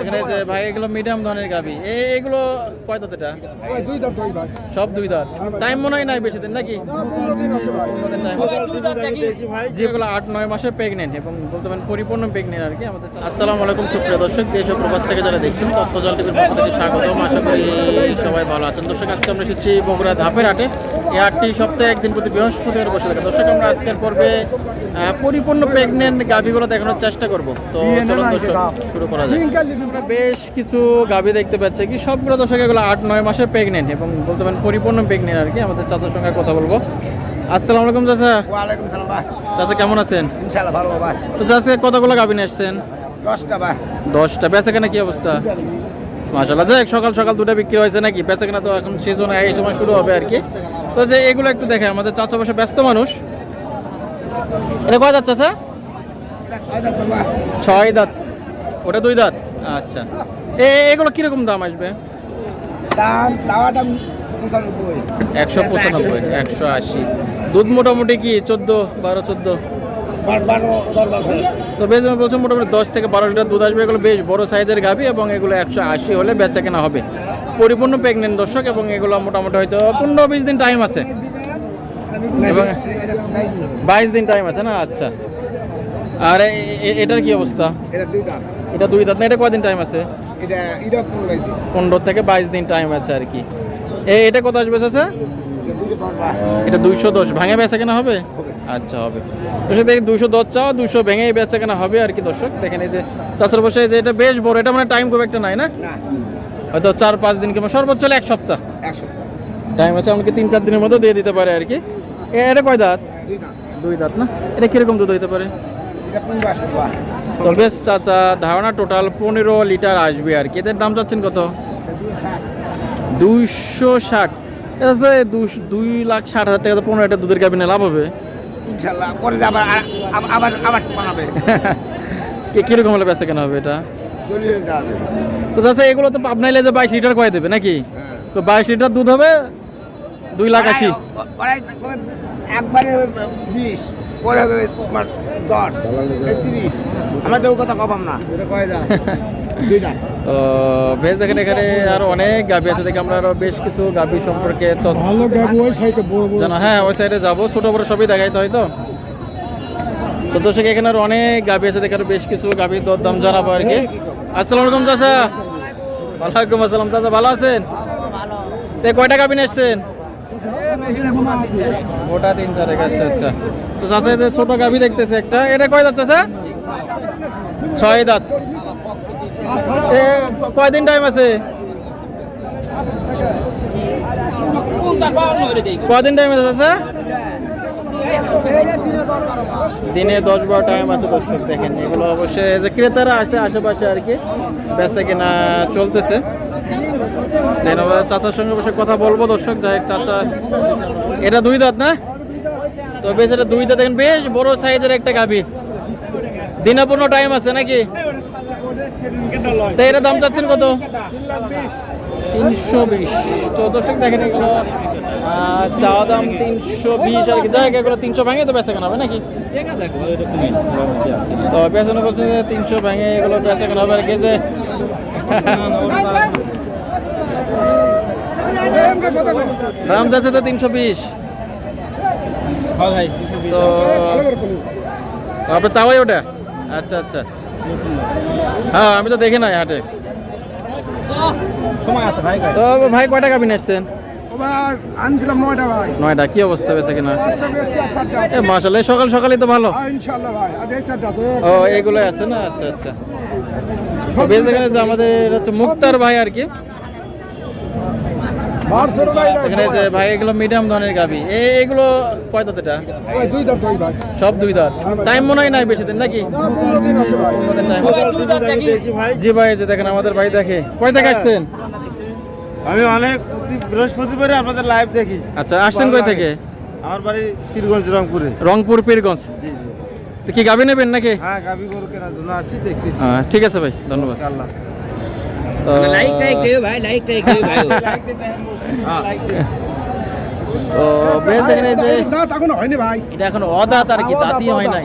এখানে যে ভাই এগুলো মিডিয়াম ধরনের গাবি এগুলো কয় দাঁত এটা? দুই দাঁত সব দুই দাঁত। টাইম মনে হয় নাই বেশি দিন নাকি? না পনেরো দিন আছে ভাই। যেগুলো আট নয় মাসে প্রেগনেন্ট এবং বলতে পারেন পরিপূর্ণ প্রেগনেন্ট আর কি আমাদের আসসালামু আলাইকুম সুপ্রিয় দর্শক। দেশ ও প্রবাস থেকে যারা দেখছেন তথ্য টিভির পক্ষ থেকে স্বাগতম। আশা করি সবাই ভালো আছেন। দর্শক আজকে আমরা এসেছি বগুড়া ধাপের হাটে। এই হাটটি সপ্তাহে একদিন প্রতি বৃহস্পতিবার বসে থাকে। দর্শক আমরা আজকের পর্বে পরিপূর্ণ প্রেগনেন্ট গাভিগুলো দেখানোর চেষ্টা করব। তো চলুন দর্শক শুরু করা যায়। আমরা বেশ কিছু গাভি দেখতে পাচ্ছি কি সবগুলো দর্শক এগুলো আট নয় মাসে প্রেগনেন্ট এবং বলতে পারেন পরিপূর্ণ প্রেগনেন্ট আর কি আমাদের চাচার সঙ্গে কথা বলব। আসসালামু আলাইকুম চাচা। ওয়ালাইকুম সালাম ভাই। চাচা কেমন আছেন? ইনশাল্লাহ ভালো ভাই। তো চাচা কতগুলো গাভি নিয়ে আসছেন? দশটা ভাই। দশটা। বেচা কেনা কি অবস্থা? মাশাল্লাহ যাক সকাল সকাল দুটো বিক্রি হয়েছে নাকি? বেচা কেনা তো এখন সিজন এই সময় শুরু হবে আর কি। তো যে এগুলো একটু দেখে আমাদের চাচা বসে ব্যস্ত মানুষ। এটা কয় দাঁত চাচা? ছয় দাঁত। ওটা দুই দাঁত? আচ্ছা। এ এগুলো কীরকম দাম আসবে? দাম চাওয়া দাম একশো পঁচানব্বই একশো আশি। দুধ মোটামুটি কি চোদ্দ বারো চোদ্দ? তো বেশ বলছে মোটামুটি দশ থেকে বারো লিটার দুধ আসবে। এগুলো বেশ বড় সাইজের গাভি এবং এগুলো একশো আশি হলে বেচা কেনা হবে। পরিপূর্ণ প্রেগনেন্ট দর্শক এবং এগুলো মোটামুটি হয়তো পনেরো বিশ দিন টাইম আছে। এবং বাইশ দিন টাইম আছে না? আচ্ছা। আর এটার কি অবস্থা? এটা দুই এটা দুই দাঁত না এটা কয়দিন টাইম আছে? এটা এটা পনেরো থেকে বাইশ দিন টাইম আছে আর কি। এ এটা কত আসবে চাচা? এটা দুইশো দশ ভাঙে বেচা কেনা হবে। আচ্ছা হবে। দর্শক দেখি দুশো দশ চাও দুশো ভেঙে বেচা কেনা হবে আর কি দর্শক। দেখেন এই যে চাষের বসে যে এটা বেশ বড় এটা মানে টাইম খুব একটা নাই না? হয়তো চার পাঁচ দিন কিংবা সর্বোচ্চ এক সপ্তাহ। এক সপ্তাহ। টাইম আছে আমাকে তিন চার দিনের মধ্যে দিয়ে দিতে পারে আর কি। এ এটা কয় দাঁত? দুই দাঁত। না? এটা কীরকম দুধ হইতে পারে? এটা পনেরো আসবে ভাই তো বেশ চাচা ধারণা টোটাল পনেরো লিটার আসবে আর কি। এদের দাম চাচ্ছেন কত? দুইশো ষাট। আছে দুই লাখ ষাট হাজার টাকা তো পনেরো লিটার দুধের গাবিনে লাভ হবে। পরে আবার আবার আবার বানাবে। কি কীরকম হলে বেচা কেনা হবে এটা? তো চাচা এগুলো তো পাবনাইলে যে বাইশ লিটার কয়ে দেবে নাকি। তো বাইশ লিটার দুধ হবে দুই লাখ আশি। একবারে বিশ পরে হবে তোমার দশ তিরিশ। আমরা তো কথা কবাম না। এটা কয় দাম দুই দাম তো বেশ দেখেন এখানে আরও অনেক গাভি আছে দেখে আমরা আরও বেশ কিছু গাভি সম্পর্কে ভালো গাবি ওই সাইডে বড় বড় জানা হ্যাঁ ওই সাইডে যাব। ছোট বড় সবই দেখাইতে হয়তো তো? দর্শক এখানে আরও অনেক গাভি আছে দেখে আরও বেশ কিছু গাভির দর দাম জানাব আর কি। আসসালামু আলাইকুম চাচা। ওয়ালাইকুম আসসালাম চাচা ভালো আছেন? তো কয়টা ওটা তিন চারেক আচ্ছা আচ্ছা। তো চাচা ছোট গাভি দেখতেছে একটা। এটা কয় যাচ্ছে চাচা? ছয় দাঁত। এ, কয়দিন টাইম আছে? কয়দিন টাইম আছে দিনে দশ বারো টাইম আছে দর্শক, দেখেন। এগুলো অবশ্যই যে ক্রেতারা আছে আশেপাশে আর কি, বেচা কিনা চলতেছে। চাচার সঙ্গে বসে কথা বলব দর্শক, যাই চাচা, এটা দুই দাঁত না? তো বেশ এটা দুই দাঁত, দেখেন বেশ বড় সাইজের একটা গাভী। দিনে পনেরো টাইম আছে নাকি? তো এটা দাম চাচ্ছেন কত? তিনশো বিশ। তো দর্শক দেখেন এগুলো চাওয়া দাম তিনশো বিশ আর কি। যাই এগুলো তিনশো ভাঙে তো বেচা কেনা হবে নাকি? তো বেচানো বলছে যে তিনশো ভাঙে এগুলো বেচা কেনা হবে আর কি যে দাম যাচ্ছে তো তিনশো বিশ। তো আপনার তাওয়াই ওটা? আচ্ছা আচ্ছা। হ্যাঁ আমি তো দেখি নাই হাটে। সময় আছে ভাই তো ভাই কয় টাকা বিনে এসছেন? নয়টা কি অবস্থা বেছে কিনা? মাসাল সকাল সকালই তো ভালো। হ্যাঁ। ও এগুলো আছে না? আচ্ছা আচ্ছা। বেশ আমাদের হচ্ছে মুক্তার ভাই আর কি। এখানে যে ভাই এগুলো মিডিয়াম ধরনের গাবি এগুলো কয় দাঁত এটা? দুই দাম সব দুই দাঁত। টাইম মনে হয় নাই বেশি দিন নাকি? ভাই। জি যে দেখেন আমাদের ভাই দেখে। কয় থেকে আসছেন? আমি অনেক প্রতি বৃহস্পতিবারে আপনাদের লাইভ দেখি। আচ্ছা আসছেন কই থেকে? আমার বাড়ি পীরগঞ্জ রংপুরে। রংপুর পীরগঞ্জ? জি জি। তো কি গাবি নেবেন নাকি? হ্যাঁ গাবি গরু কেনার জন্য আসছি দেখতেছি। হ্যাঁ ঠিক আছে ভাই ধন্যবাদ। আল্লাহ। ভাই লাইক দিতে লাইক দিতে তো বেশ দেখেন এই যে দাঁত এখনও হয়নি ভাই। এটা এখন অদাত আর কি দাঁতই হয় নাই।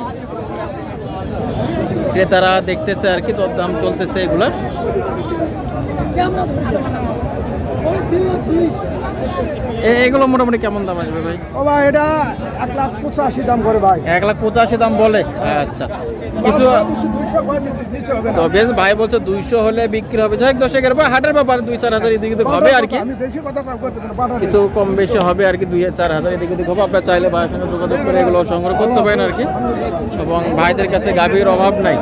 ক্রেতারা দেখতেছে আর কি দরদাম চলতেছে এগুলা। এ- এগুলো মোটামুটি কেমন দাম আসবে ভাই? ও ভাই এটা এক লাখ পঁচাশি দাম করে ভাই। এক লাখ পঁচাশি দাম বলে? আচ্ছা। কিছু তো বেশ ভাই বলছে দুইশো হলে বিক্রি হবে। যাই দশেকের পর হাটের ব্যাপারে দুই চার হাজার এদিকে হবে আর কি। কিছু কম বেশি হবে আর কি দুই চার হাজার এদিকে হবে। আপনার চাইলে ভাইয়ের সঙ্গে যোগাযোগ করে এগুলো সংগ্রহ করতে পারেন আর কি। এবং ভাইদের কাছে গাভীর অভাব নাই।